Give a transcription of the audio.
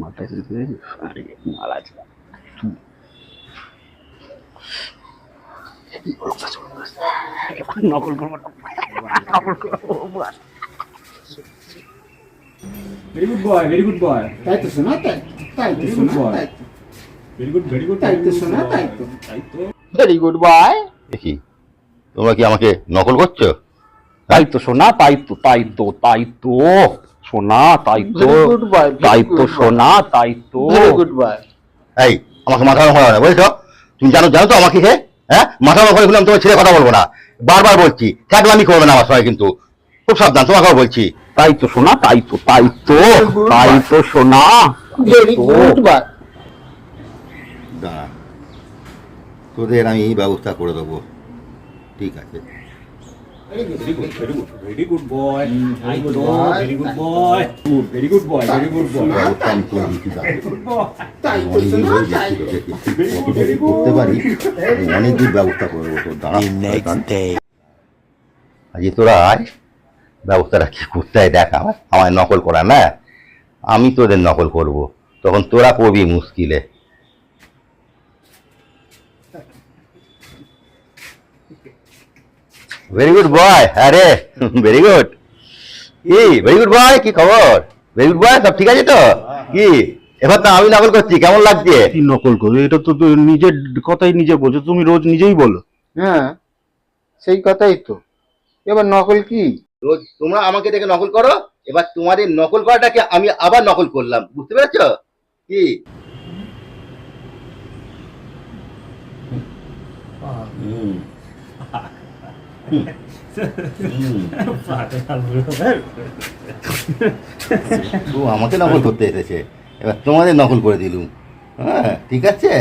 মাথায় আরে মারা যা নকল করব নকল করব very good boy very good boy তাই তো শোনা তাই তাই তো শোনা তাই তো ভেরি গুড ভেরি গুড তাই তো শোনা, তাই তো। তাই তো ভেরি গুড বাই দেখি তোমরা কি আমাকে নকল করছ? তাই তো শোনা তাই তো তাই তো তাই তো শোনা তাই তো। তাই তো. শোনা তাই তো। এই আমাকে মাথা করা না বুঝেছ? তুমি জানো জানো তো আমাকে কে? হ্যাঁ? মাথা গরম করে তোমার ছেড়ে কথা বলব না। বারবার বলছি আমি করবে না আমার সঙ্গে কিন্তু। খুব সাবধান তোমাকেও বলছি। তাই তো শোনা তাই তো তাই তো তাই তো দাঁড়া তোদের আমি ব্যবস্থা করে দেবো। ঠিক আছে। গুড ভেরি গুড বয় তাই good boy. Very good boy good very good boy very good boy ব্যবস্থা আমি করে দিচ্ছি দাঁড়া। গুড বয় তাই তো অনেক দিন শোনা হয়ে তাই যাচ্ছে তো তোকে কতটুকু করতে পারি আমি অনেক দূর ব্যবস্থা করে দেবো আজকে তোরা আয় ব্যবস্থাটা কি করতে হয় দেখ আমার আমায় নকল করা না আমি তোদের নকল করব তখন তোরা পড়বি মুশকিলে ভেরি গুড বয় আরে। ভেরি গুড কি? ভেরি গুড বয় কি খবর? ভেরি গুড বয় সব ঠিক আছে তো? কি? এবার তো আমি নকল করছি কেমন লাগছে? কি নকল করবে? এটা তো নিজের কথাই নিজে বলছো তুমি রোজ নিজেই বলো। হ্যাঁ সেই কথাই তো। এবার নকল কি? রোজ তোমরা আমাকে দেখে নকল করো এবার তোমাদের নকল করাটাকে আমি আবার নকল করলাম বুঝতে পেরেছ? কি? ও আমাকে নকল করতে এসেছে এবার তোমাদের নকল করে দিলুম হ্যাঁ ঠিক আছে